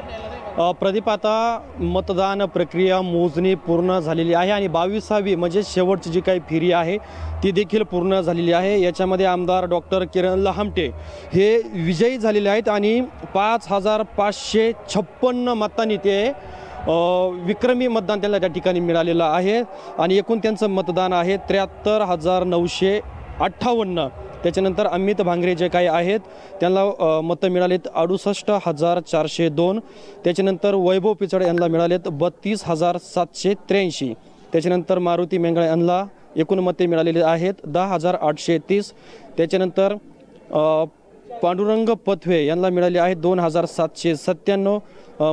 प्रदीपाता प्रदीप आता मतदान प्रक्रिया मोजणी पूर्ण झालेली आहे आणि बावीसावी म्हणजे शेवटची जी काही फेरी आहे ती देखील पूर्ण झालेली आहे. याच्यामध्ये आमदार डॉक्टर किरण लहामटे हे विजयी झालेले आहेत आणि पाच हजार पाचशे छप्पन्न मतांनी ते विक्रमी मतदान त्यांना त्या ठिकाणी मिळालेलं आहे. आणि एकूण त्यांचं मतदान आहे त्र्याहत्तर हजार नऊशे अठ्ठावन्न. त्याच्यानंतर अमित भांगरे जे काही आहेत त्यांना मतं मिळालेत अडुसष्ट हजार चारशे दोन. त्याच्यानंतर वैभव पिचड यांना मिळालेत बत्तीस हजार सातशे त्र्याऐंशी. त्याच्यानंतर मारुती मेंगळे यांना एकूण मते मिळालेली आहेत दहा हजार आठशे तीस. त्याच्यानंतर पांडुरंग पथवे यांना मिळाले आहेत दोन हजार सातशे सत्त्याण्णव.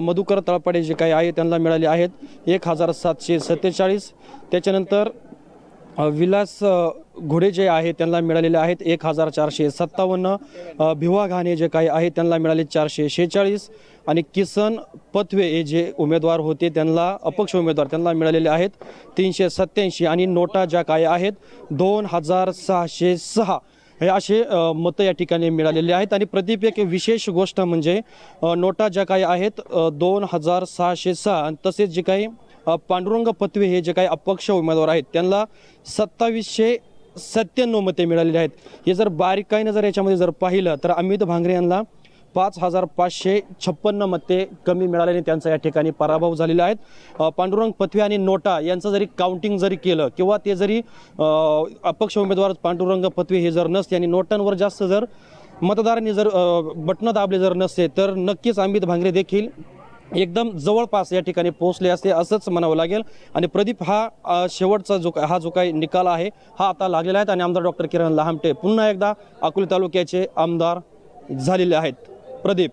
मधुकर तळपाडे जे काही आहे त्यांना मिळाले आहेत एक हजार सातशे सत्तेचाळीस. त्याच्यानंतर विलास घोडे जे आहे त्यांना मिळालेले आहेत एक हजार चारशे सत्तावन्न. भिवा घाणे जे काही आहे त्यांना मिळाले चारशे शेहेचाळीस. आणि किसन पथवे हे जे उमेदवार होते त्यांना अपक्ष उमेदवार त्यांना मिळालेले आहेत तीनशे सत्याऐंशी आणि नोटा ज्या काय आहेत दोन हजार सहाशे सहा हे असे मतं या ठिकाणी मिळालेले आहेत. आणि प्रदीप एक विशेष गोष्ट म्हणजे नोटा ज्या काही आहेत दोन हजार सहाशे सहा. म्हणजे, आणि तसेच जे काही पांडुरंग पथवे हे जे काही अपक्ष उमेदवार आहेत त्यांना सत्तावीसशे सत्त्याण्णव मते मिळालेली आहेत. हे जर बारीकाईनं जर याच्यामध्ये जर पाहिलं तर अमित भांगरे यांना पाच हजार पाचशे छप्पन्न मते कमी मिळाल्याने त्यांचा या ठिकाणी पराभव झालेला आहेत पांडुरंग पथवे आणि नोटा यांचं जरी काउंटिंग जरी केलं किंवा ते जरी अपक्ष उमेदवार पांडुरंग पथवे हे जर नसते आणि नोटांवर जास्त जर मतदारांनी जर बटणं दाबले जर नसते तर नक्कीच अमित भांगरे देखील एकदम जवळपास या ठिकाणी पोहोचले असते असंच म्हणावं लागेल. आणि प्रदीप हा शेवटचा जो हा जो काही निकाल आहे हा आता लागलेला आहे. आणि आमदार डॉक्टर किरण लहामटे पुन्हा एकदा अकोले तालुक्याचे आमदार झालेले आहेत. प्रदीप.